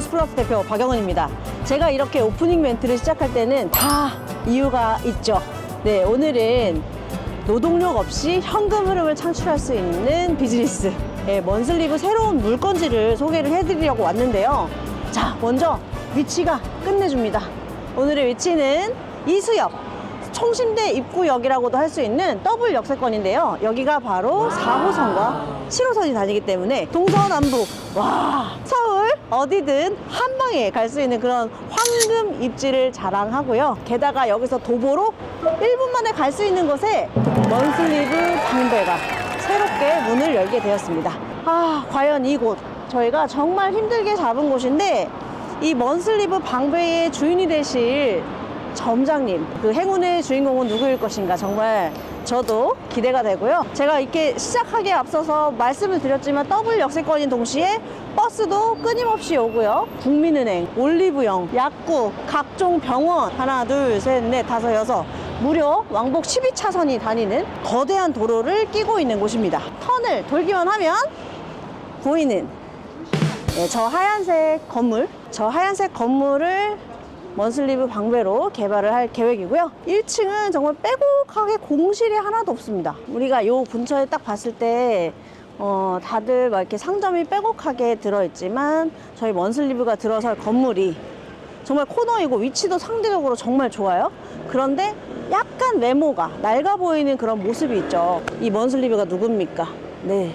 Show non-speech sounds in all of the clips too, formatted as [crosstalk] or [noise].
보스플러스 대표 박영은입니다. 제가 이렇게 오프닝 멘트를 시작할 때는 다 이유가 있죠. 네, 오늘은 노동력 없이 현금 흐름을 창출할 수 있는 비즈니스. 네, 먼슬리브 새로운 물건지를 소개를 해드리려고 왔는데요. 자, 먼저 위치가 끝내줍니다. 오늘의 위치는 이수역. 총신대 입구역이라고도 할 수 있는 더블 역세권인데요. 여기가 바로 4호선과 7호선이 다니기 때문에 동서남북, 와, 어디든 한 방에 갈 수 있는 그런 황금 입지를 자랑하고요. 게다가 여기서 도보로 1분 만에 갈 수 있는 곳에 먼슬리브 방배가 새롭게 문을 열게 되었습니다. 아, 과연 이곳. 저희가 정말 힘들게 잡은 곳인데 이 먼슬리브 방배의 주인이 되실 점장님, 그 행운의 주인공은 누구일 것인가 정말 저도 기대가 되고요. 제가 이렇게 시작하기에 앞서서 말씀을 드렸지만 더블 역세권인 동시에 버스도 끊임없이 오고요. 국민은행, 올리브영, 약국, 각종 병원 하나, 둘, 셋, 넷, 다섯, 여섯 무려 왕복 12차선이 다니는 거대한 도로를 끼고 있는 곳입니다. 턴을 돌기만 하면 보이는 네, 저 하얀색 건물, 저 하얀색 건물을 먼슬리브 방배로 개발을 할 계획이고요. 1층은 정말 빼곡하게 공실이 하나도 없습니다. 우리가 요 근처에 딱 봤을 때 어, 다들 막 이렇게 상점이 빼곡하게 들어있지만 저희 먼슬리브가 들어설 건물이 정말 코너이고 위치도 상대적으로 정말 좋아요. 그런데 약간 외모가 낡아 보이는 그런 모습이 있죠. 이 먼슬리브가 누굽니까? 네.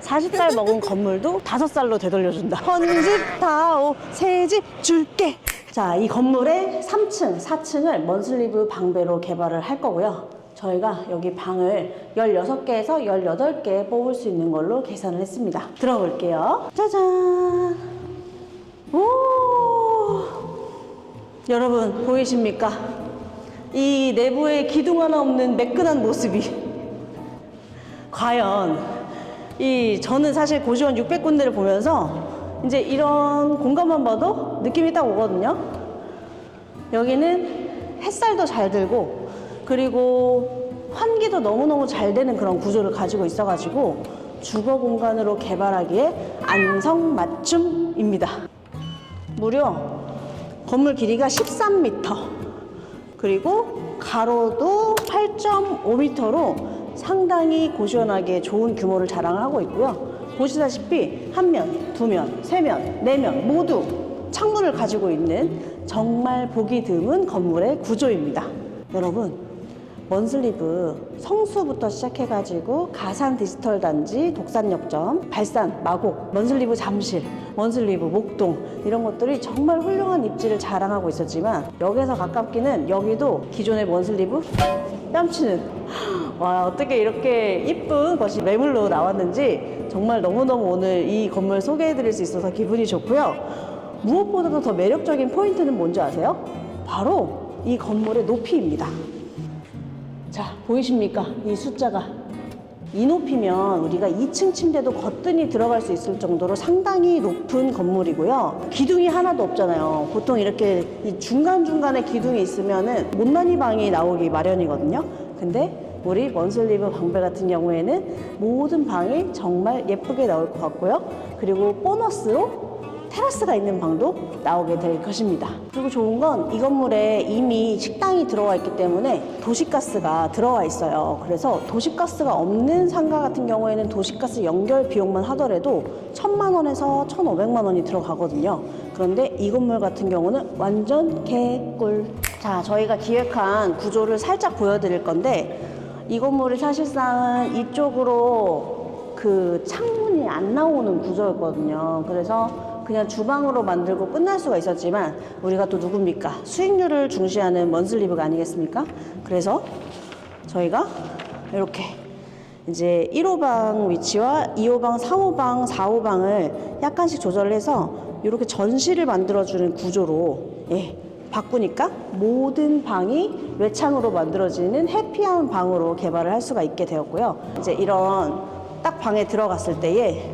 40살 먹은 [laughs] 건물도 5살로 되돌려준다. 헌집 다오, 새집 줄게. 자, 이 건물의 3층, 4층을 먼슬리브 방배로 개발을 할 거고요. 저희가 여기 방을 16개에서 18개 뽑을 수 있는 걸로 계산을 했습니다. 들어볼게요. 짜잔. 오. 여러분, 보이십니까? 이 내부에 기둥 하나 없는 매끈한 모습이. 과연 이 저는 사실 고시원 600군데를 보면서 이제 이런 공간만 봐도 느낌이 딱 오거든요. 여기는 햇살도 잘 들고 그리고 환기도 너무너무 잘 되는 그런 구조를 가지고 있어가지고 주거 공간으로 개발하기에 안성 맞춤입니다. 무려 건물 길이가 13m 그리고 가로도 8.5m로 상당히 고시원하게 좋은 규모를 자랑을 하고 있고요. 보시다시피 한 면, 두 면, 세 면, 네 면 모두 창문을 가지고 있는 정말 보기 드문 건물의 구조입니다. 여러분, 먼슬리브 성수부터 시작해가지고 가산 디지털 단지, 독산역점, 발산, 마곡, 먼슬리브 잠실, 먼슬리브 목동 이런 것들이 정말 훌륭한 입지를 자랑하고 있었지만 여기서 가깝기는 여기도 기존의 먼슬리브 뺨치는 [gasps] 와 어떻게 이렇게 이쁜 것이 매물로 나왔는지 정말 너무너무 오늘 이 건물 소개해드릴 수 있어서 기분이 좋고요. 무엇보다도 더 매력적인 포인트는 뭔지 아세요? 바로 이 건물의 높이입니다. 자, 보이십니까? 이 숫자가. 이 높이면 우리가 2층 침대도 거뜬히 들어갈 수 있을 정도로 상당히 높은 건물이고요. 기둥이 하나도 없잖아요. 보통 이렇게 이 중간중간에 기둥이 있으면은 못난이 방이 나오기 마련이거든요. 근데 우리 먼슬리브 방배 같은 경우에는 모든 방이 정말 예쁘게 나올 것 같고요. 그리고 보너스로 테라스가 있는 방도 나오게 될 것입니다. 그리고 좋은 건 이 건물에 이미 식당이 들어와 있기 때문에 도시가스가 들어와 있어요. 그래서 도시가스가 없는 상가 같은 경우에는 도시가스 연결 비용만 하더라도 천만 원에서 천오백만 원이 들어가거든요. 그런데 이 건물 같은 경우는 완전 개꿀. 자, 저희가 기획한 구조를 살짝 보여드릴 건데 이 건물이 사실상 이쪽으로 그 창문이 안 나오는 구조였거든요. 그래서 그냥 주방으로 만들고 끝날 수가 있었지만 우리가 또 누굽니까? 수익률을 중시하는 먼슬리브가 아니겠습니까? 그래서 저희가 이렇게 이제 1호방 위치와 2호방, 3호방, 4호방을 약간씩 조절해서 이렇게 전시를 만들어주는 구조로 예, 바꾸니까 모든 방이 외창으로 만들어지는 해피한 방으로 개발을 할 수가 있게 되었고요. 이제 이런 딱 방에 들어갔을 때에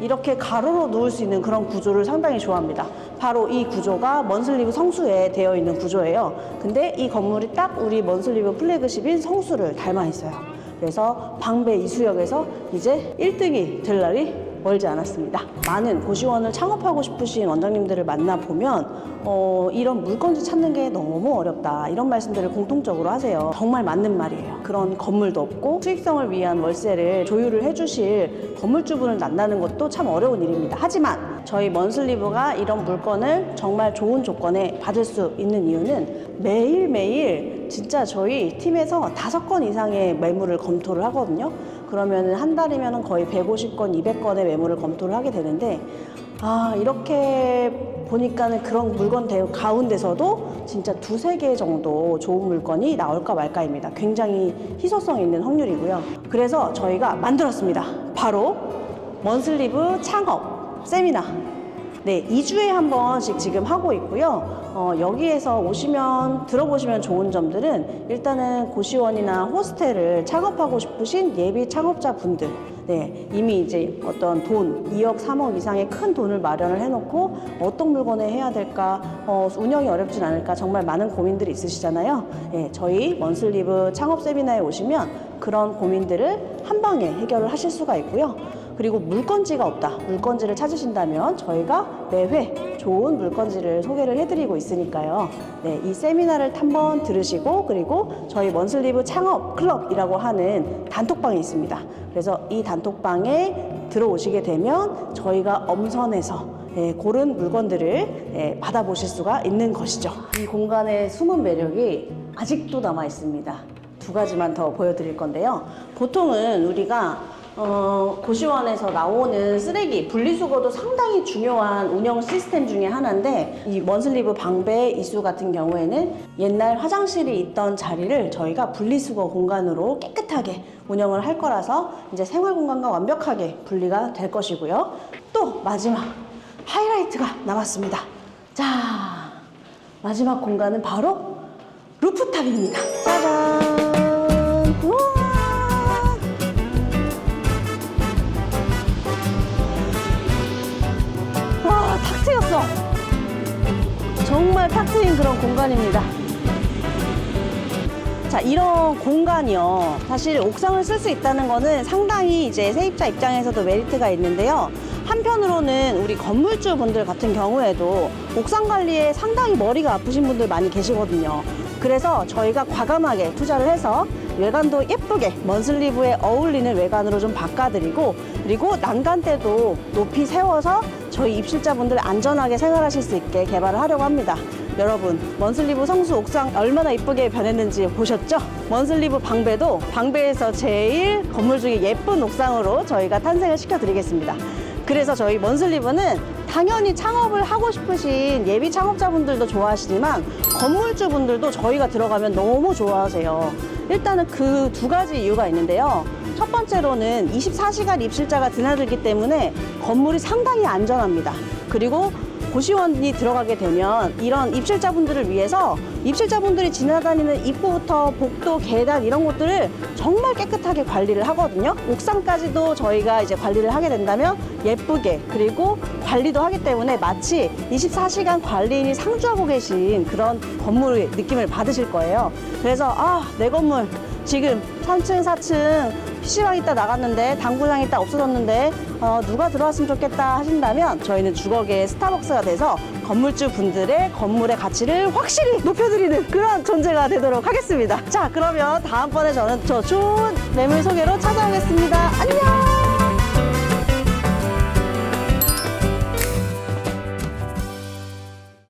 이렇게 가로로 누울 수 있는 그런 구조를 상당히 좋아합니다. 바로 이 구조가 먼슬리브 성수에 되어 있는 구조예요. 근데 이 건물이 딱 우리 먼슬리브 플래그십인 성수를 닮아 있어요. 그래서 방배 이수역에서 이제 1등이 될 날이 멀지 않았습니다. 많은 고시원을 창업하고 싶으신 원장님들을 만나보면 어, 이런 물건지 찾는 게 너무 어렵다 이런 말씀들을 공통적으로 하세요. 정말 맞는 말이에요. 그런 건물도 없고 수익성을 위한 월세를 조율을 해주실 건물주분을 만나는 것도 참 어려운 일입니다. 하지만 저희 먼슬리브가 이런 물건을 정말 좋은 조건에 받을 수 있는 이유는 매일매일 진짜 저희 팀에서 다섯 건 이상의 매물을 검토를 하거든요. 그러면 한 달이면 거의 150건, 200건의 매물을 검토를 하게 되는데 아 이렇게 보니까는 그런 물건 대 가운데서도 진짜 두세 개 정도 좋은 물건이 나올까 말까입니다. 굉장히 희소성 있는 확률이고요. 그래서 저희가 만들었습니다. 바로 먼슬리브 창업 세미나. 네, 2주에 한 번씩 지금 하고 있고요. 어, 여기에서 오시면 들어보시면 좋은 점들은 일단은 고시원이나 호스텔을 창업하고 싶으신 예비 창업자분들 네, 이미 이제 어떤 돈 2억, 3억 이상의 큰 돈을 마련을 해놓고 어떤 물건을 해야 될까, 어, 운영이 어렵진 않을까 정말 많은 고민들이 있으시잖아요. 예, 저희 먼슬리브 창업 세미나에 오시면 그런 고민들을 한 방에 해결을 하실 수가 있고요. 그리고 물건지가 없다. 물건지를 찾으신다면 저희가 매회 좋은 물건지를 소개를 해드리고 있으니까요. 네, 이 세미나를 한번 들으시고 그리고 저희 먼슬리브 창업 클럽이라고 하는 단톡방이 있습니다. 그래서 이 단톡방에 들어오시게 되면 저희가 엄선해서 예, 고른 물건들을 예, 받아보실 수가 있는 것이죠. 이 공간의 숨은 매력이 아직도 남아 있습니다. 두 가지만 더 보여드릴 건데요. 보통은 우리가 어, 고시원에서 나오는 쓰레기 분리수거도 상당히 중요한 운영 시스템 중에 하나인데 이 먼슬리브 방배 이수 같은 경우에는 옛날 화장실이 있던 자리를 저희가 분리수거 공간으로 깨끗하게 운영을 할 거라서 이제 생활 공간과 완벽하게 분리가 될 것이고요. 또 마지막 하이라이트가 남았습니다. 자, 마지막 공간은 바로 루프탑입니다. 짜잔! 정말 탁 트인 그런 공간입니다. 자, 이런 공간이요. 사실 옥상을 쓸 수 있다는 거는 상당히 이제 세입자 입장에서도 메리트가 있는데요. 한편으로는 우리 건물주 분들 같은 경우에도 옥상 관리에 상당히 머리가 아프신 분들 많이 계시거든요. 그래서 저희가 과감하게 투자를 해서 외관도 예쁘게 먼슬리브에 어울리는 외관으로 좀 바꿔드리고 그리고 난간 때도 높이 세워서 저희 입실자분들 안전하게 생활하실 수 있게 개발을 하려고 합니다. 여러분 먼슬리브 성수 옥상 얼마나 이쁘게 변했는지 보셨죠? 먼슬리브 방배도 방배에서 제일 건물 중에 예쁜 옥상으로 저희가 탄생을 시켜드리겠습니다. 그래서 저희 먼슬리브는 당연히 창업을 하고 싶으신 예비 창업자분들도 좋아하시지만 건물주분들도 저희가 들어가면 너무 좋아하세요. 일단은 그 두 가지 이유가 있는데요. 첫 번째로는 24시간 입실자가 드나들기 때문에 건물이 상당히 안전합니다. 그리고 고시원이 들어가게 되면 이런 입실자분들을 위해서 입실자분들이 지나다니는 입구부터 복도, 계단 이런 것들을 정말 깨끗하게 관리를 하거든요. 옥상까지도 저희가 이제 관리를 하게 된다면 예쁘게 그리고 관리도 하기 때문에 마치 24시간 관리인이 상주하고 계신 그런 건물의 느낌을 받으실 거예요. 그래서 아, 내 건물 지금 3층, 4층 PC방 있다 나갔는데 당구장 있다 없어졌는데 어, 누가 들어왔으면 좋겠다 하신다면 저희는 주거계의 스타벅스가 돼서 건물주 분들의 건물의 가치를 확실히 [laughs] 높여드리는 그런 존재가 되도록 하겠습니다. 자 그러면 다음번에 저는 저 좋은 매물 소개로 찾아오겠습니다. 안녕!